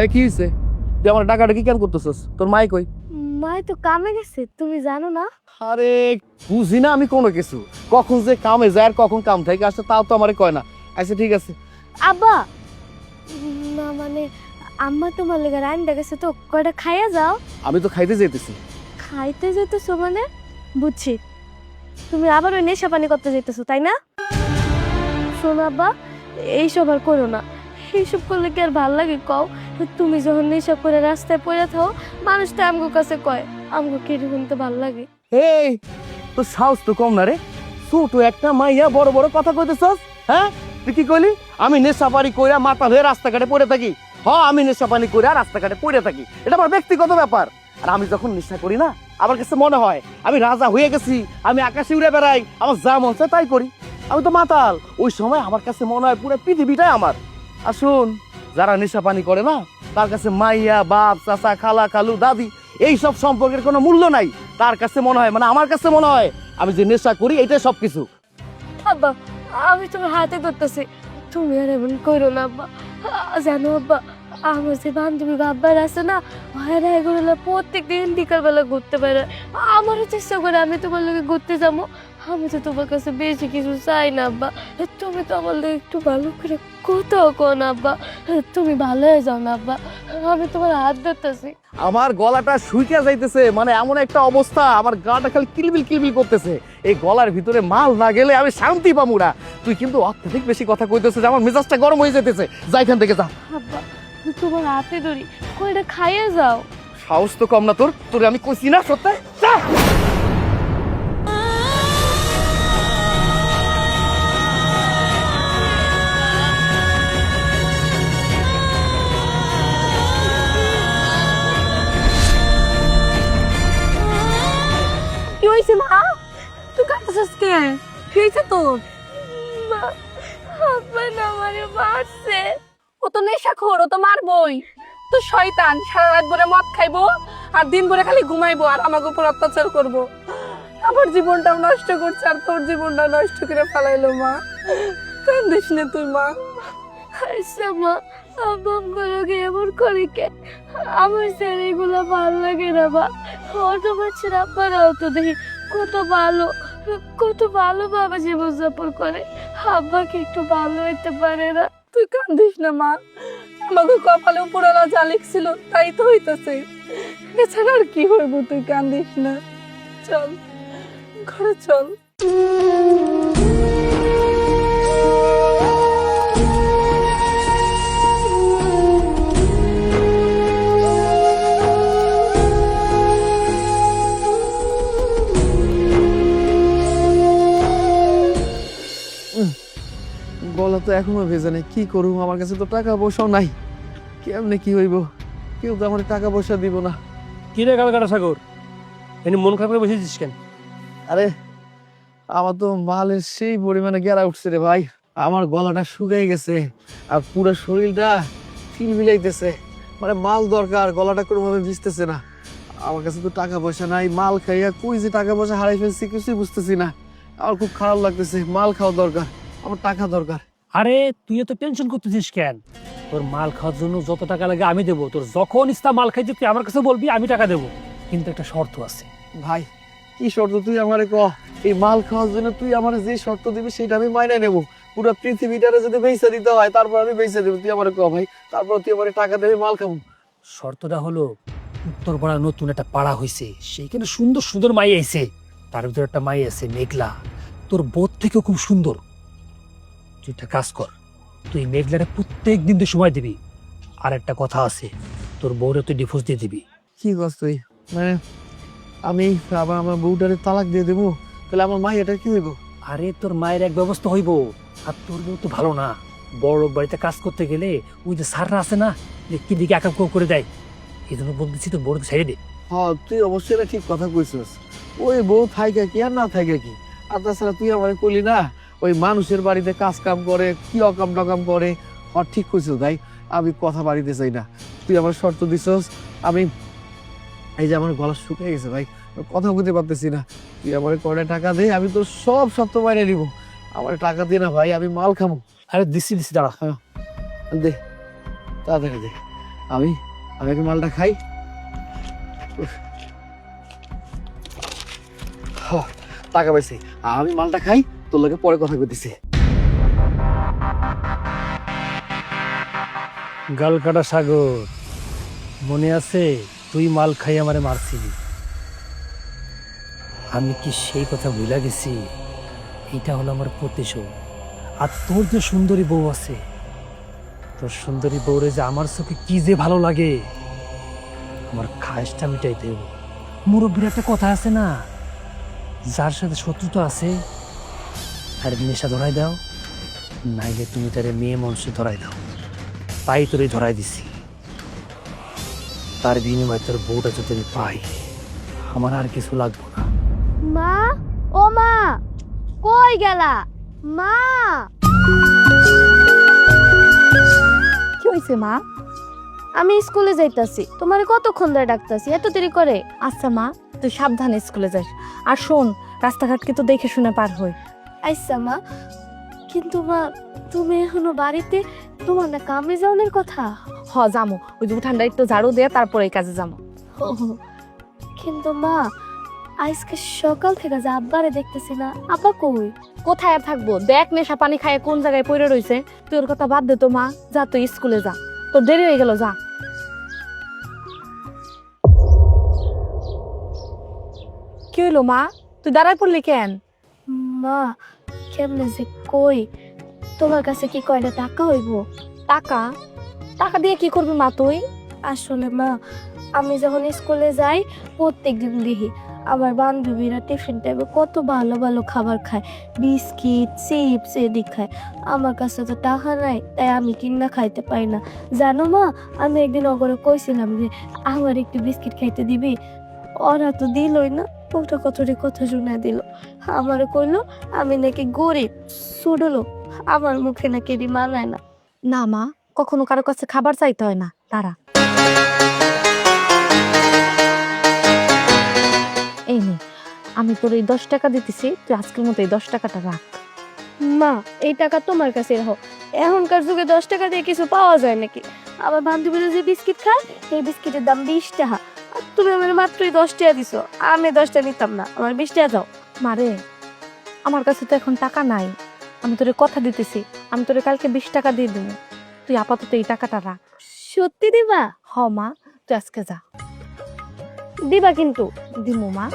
এই কি হয়েছে তুই আমার টাকাটা কি কেন করতেছস? তোর মাই কই? মায় তো কামে গেছে তুমি জানো না? আরে বুঝি না আমি কোনো কিছু। কখন যে কামে যায় আর কখন কাম থেকে আসে তাও তো আমারে কয় না। আচ্ছা ঠিক আছে। আব্বা! না মানে আম্মা তোমার লেগে রান্না গেছে তো কয়টা খাইয়া যাও? আমি তো খাইতে যেতেছি খাইতে যেতেছো মানে? বুঝছি। তুমি আবার ওই নেশা পানি করতে যেতেছো তাই না? শোনো আব্বা এইসব আর করো না। এইসব করলে কি আর ভালো লাগে? কও, তুমি যখন নেশা করে রাস্তায় পড়ে থাও মানুষ তো আমগো কাছে কয়, আমগো কেটে শুনতে ভালো লাগে? এই, তোর সাহস তো কম না রে। ছোট একটা মাইয়া বড় বড় কথা কইতেছস হ্যাঁ? তুই কি কইলি? আমি নেশা পানি কইরা মাথা হয়ে রাস্তাঘাটে পড়ে থাকি। হ, আমি নেশা পানি কইরা রাস্তাঘাটে পড়ে থাকি। এটা আমার ব্যক্তিগত ব্যাপার। আর আমি যখন নেশা করি না, আমার কাছে মনে হয়, আমি রাজা হয়ে গেছি, আমি আকাশে উড়ে বেড়াই, আমার যা মন চায় তাই করি। আমি তো মাতাল। ওই সময় আমার কাছে মনে হয় পুরো পৃথিবীটাই আমার। আর শোন, যারা নেশা পানি করে না, তার কাছে মাইয়া, বাপ, চাচা, খালা, খালু, দাদি, এই সব সম্পর্কের কোনো মূল্য নাই। তার কাছে মনে হয় মানে আমার কাছে মনে হয়, আমি যে নেশা করি, এটাই সবকিছু। আব্বা, আমি তোমার হাতে ধরতেছি। তুমি আর এমন করো না, আব্বা। জানো, আব্বা, আমার যে বান্ধবী বাব্বার আছে না ভাইরা এগুলো প্রত্যেক দিন বিকালবেলা ঘুরতে পারে আমারও চেষ্টা করে আমি তোমার লোকে ঘুরতে যাব। আমি তো তোমার কাছে বেশি কিছু চাই না আব্বা। তুমি তো লোক একটু ভালো করে কোথাও কো না আব্বা। তুমি ভালো হয়ে যাও না আব্বা। আমি তোমার হাত ধরতেছি। আমার গলাটা শুইকা যাইতেছে মানে এমন একটা অবস্থা আমার গাটা খালি কিলবিল কিলবিল করতেছে। এই গলার ভিতরে মাল না গেলে আমি শান্তি পাবো না। তুই কিন্তু অত্যাধিক বেশি কথা কইতেছিস আমার মেজাজটা গরম হয়ে যেতেছে যাইখান থেকে যা। আব্বা তোমার হাতে ধরি কইটা খাইয়ে যাও। সাহস তো কম না তোর তোর আমি কইছি না সত্যি? যা! কি হয়েছে তোর মা আমারে মারছে। ও তো নেশাখোর ও তো মারবই। তো শয়তান সারা রাত ভরে মদ খাইবো আর দিন ভরে খালি ঘুমাইবো আর আমাকে উপর অত্যাচার করব। আমার জীবনটাও নষ্ট করছে আর তোর জীবনটা নষ্ট করে ফেলাইলো মা। কান্দিস না তুই মা। আচ্ছা মা। গুলোকে এমন করে কে? আমার ছেলেগুলো ভালো লাগে না মা। অন্য বাচ্চার আব্বারাও তো দেখি কত ভালো। কত ভালো বাবা জীবনযাপন করে। আব্বাকে একটু ভালো হইতে পারে না। তুই কান্দিস না, মা। আমাকে কপালে পুরানা যা লিখছিল, তাই তো হইতেছে। এছাড়া আর কি হইব, তুই কান্দিস না। চল, ঘরে চল। গলা তো এখনও ভেজে নেই কি করুম? আমার কাছে তো টাকা পয়সাও নাই। কেমনে কি হইব? কেউ তো আমার টাকা পয়সা দিব না। কি রে কালকাটা সাগর? এনে মন খারাপ করে বসেছিস কেন? আরে আমার তো মালের সেই পরিমাণে গেরা উঠছে রে ভাই। আমার গলাটা শুকাই গেছে আর পুরো শরীরটা ফিল মিলাইতেছে। মানে মাল দরকার গলাটা কোনোভাবে ভিজতেছে না। আমার কাছে তো টাকা পয়সা নাই মাল খাইয়া কই যে টাকা পয়সা হারাই ফেলছি কিছুই বুঝতেছি না। আমার খুব খারাপ লাগতেছে মাল খাওয়া দরকার। আমার টাকা দরকার। আরে তুই এত টেনশন করতেছিস কেন? তোর মাল খাওয়ার জন্য যত টাকা লাগে আমি দেবো। তোর যখন ইচ্ছা মাল খাইতে তুই আমার কাছে বলবি আমি টাকা দেবো। কিন্তু একটা শর্ত আছে। ভাই কি শর্ত তুই আমারে ক এই মাল খাওয়ার জন্য তুই আমার যে শর্ত দিবি সেটা আমি মাইনে নেব। পুরো পৃথিবীটারে যদি বেঁচে দিতে হয় তারপর আমি বেঁচে দেবো। তুই আমারে ক ভাই তারপর তুই আমারে টাকা দেবে মাল খাব। শর্তটা হলো উত্তর পাড়া নতুন একটা পাড়া হয়েছে সেইখানে সুন্দর সুন্দর মাই আইছে। তার ভিতরে একটা মাই আছে মেঘলা। তোর বোধ থেকেও খুব সুন্দর। তুই একটা কাজ কর তুই মেঘলাটা প্রত্যেক দিন তুই সময় দিবি। আর একটা কথা আছে তোর বউরে তুই ডিভোর্স দিয়ে দিবি। কি করছ তুই? মানে আমি আবার আমার বউটারে তালাক দিয়ে দেবো? তাহলে আমার মাই এটা কি হইব? আরে তোর মায়ের এক ব্যবস্থা হইব আর তোর বউ তো ভালো না। বড় লোক বাড়িতে কাজ করতে গেলে ওই যে সাররা আছে না যে কি দিকে একা করে দেয় এই জন্য বলতেছি তোর বড় ছেড়ে দে। হ্যাঁ তুই অবশ্যই এটা ঠিক কথা কইছিস। ওই বউ থাইকা কি আর না থাইকা কি? আর তাছাড়া তুই আমার কইলি না ওই মানুষের বাড়িতে কাজ কাম করে কি অকাম টকাম করে। আর ঠিক কইছিস ভাই আমি কথা বাড়িতে চাই না। তুই আমার শর্ত দিছস আমি এই যে আমার গলা শুকিয়ে গেছে ভাই কথা বলতে পারতেছি না। তুই আমার কয়টা টাকা দে আমি তো সব সত্য বাইরে নিব। আমার টাকা দিয়ে না ভাই আমি মাল খামো। আরে দিচ্ছি দিচ্ছি দাঁড়া। দে তাড়াতাড়ি দে। আমি আমি আগে মালটা খাই। টাকা পাইছি। আমি মালটা খাই। তোর লোকে পরে কথা কইতেছি গালকাটা সাগর, মনে আছে তুই মাল খাই আমারে মারছিলি? আমি কি সেই কথা ভুলা গেছি? এইটা হলো আমার প্রতিশোধ। আর তোর যে সুন্দরী বউ আছে, তোর সুন্দরী বউরে যে আমার চোখে কি যে ভালো লাগে, আমার খায়েসটা মিটাই দেব মুরব্বীর একটা কথা আছে না? যার সাথে শত্রুতা আছে আর নেশা ধরাই দাও নাইলে তুমি তারে মেয়ে মানুষে ধরাই দাও। তাই তোরে ধরাই দিছি। তার বিনিময়ে তোর বউটা যদি আমি পাই আমার আর কিছু লাগবে না। মা ও মা কই গেলা? মা! কি হয়েছে মা? আমি স্কুলে যাইতাছি। তোমার কতক্ষণ ধরে ডাকতাছি? এত দেরি করে? আচ্ছা মা তুই সাবধানে স্কুলে যাস। আর শোন রাস্তাঘাট কিন্তু দেখে শুনে পার হই। আইসা মা কিন্তু মা তুমি এখনও বাড়িতে? তোমার না কামে যাওয়ার কথা? হ যামো। ওই যে উঠানটা একটু ঝাড়ু দিয়ে তারপরে এই কাজে যাব কিন্তু মা আজকে সকাল থেকে যে আব্বারে দেখতেছি না আব্বা কই? কোথায় থাকব? দেখ নেশা পানি খায় কোন জায়গায় পড়ে রইছে। তুই ওর কথা বাদ দে তো মা। যা তুই স্কুলে যা। তোর দেরি হয়ে গেল যা। কি হইল মা? তুই দাঁড়ায় পড়লি কেন? মা কেমনে যে কই? তোমার কাছে কি কয়টা টাকা হইব? টাকা? টাকা দিয়ে কি করবি মা তুই? আসলে মা, আমি যখন স্কুলে যাই প্রত্যেক দিন দেখি আমার বান্ধবীরা টিফিন টাইমে কত ভালো ভালো খাবার খায়। বিস্কিট, চিপস এদিক খায়। আমার কাছে তো টাকা নাই, তাই আমি কিনা খাইতে পারি না। জানো মা, আমি একদিন অগরে কইছিলাম যে, আমার একটু বিস্কিট খাইতে দিবি? ওরা তো দিলই না। ওটা কতটি কথা শুনে দিল। আমার কইলো আমি নাকি গরিব ছুডলো আমার মুখে নাকি এটি মানায় না। না মা কখনো কারও কাছে খাবার চাইতে হয় না। তারা এই নে আমি তোর এই দশ টাকা দিতেছি তুই আজকের মতো এই দশ টাকাটা রাখ। মা এই টাকা তোমার কাছে রাখো। এখনকার যুগে দশ টাকা দিয়ে কিছু পাওয়া যায় নাকি? আমার বান্ধবীরা যে বিস্কিট খায় এই বিস্কিটের দাম বিশ টাকা। তুমি আমার মাত্রই দশ টাকা দিছো আমি দশটা নিতাম না আমার বিশ টাকা দাও। মারে আমার কাছে তো এখন টাকা নাই। আমি তোরে কথা দিতেছি আমি তোরে কালকে বিশ টাকা দিয়ে দেবো। তুই আপাতত এই টাকাটা রাখ। সত্যি দিবা? হ মা তুই আজকে যা। দিবা কিন্তু। দিমু মা।